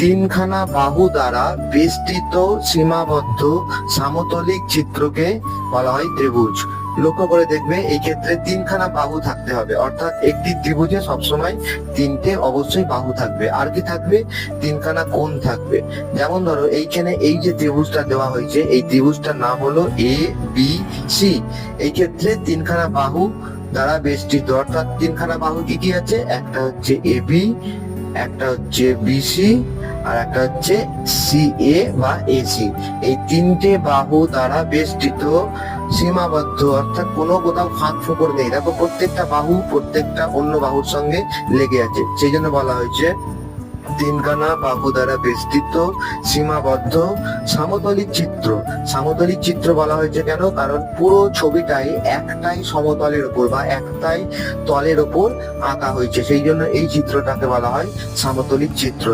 তিনখানা বাহু দ্বারা বেষ্টিত সীমাবদ্ধ, সামতলিক চিত্রকে বলা হয় ত্রিভুজ। লক্ষ্য করে দেখবে, এই ক্ষেত্রে তিনখানা বাহু থাকতে হবে। অর্থাৎ একটি ত্রিভুজে সবসময় তিনটে অবশ্যই বাহু থাকবে। আর কি থাকবে? তিনখানা কোণ থাকবে। যেমন ধরো, এইখানে এই যে ত্রিভুজটা দেওয়া হয়েছে, এই ত্রিভুজটার নাম হলো এ বি সি এই ক্ষেত্রে তিনখানা বাহু দ্বারা বেষ্টিত অর্থাৎ তিনখানা বাহু কি কি আছে? একটা হচ্ছে এ বি একটা হচ্ছে বিসি আর একটা হচ্ছে সি এ বা এসি এই তিনটে বাহু দ্বারা বেষ্টিত, সীমাবদ্ধ, অর্থাৎ কোনো কোথাও ফাঁক ফোকর নেই। দেখো, প্রত্যেকটা বাহু প্রত্যেকটা অন্য বাহুর সঙ্গে লেগে আছে। সেই জন্য বলা হয়েছে তিনখানা বাহু দ্বারা বেষ্টিত, সীমাবদ্ধ সামতলিক চিত্র। সামতলিক চিত্র বলা হয়েছে কেন? কারণ পুরো ছবিটাই একটাই সমতলের উপর বা একটাই তলের উপর আঁকা হয়েছে। সেই জন্য এই চিত্রটাকে বলা হয় সামতলিক চিত্র।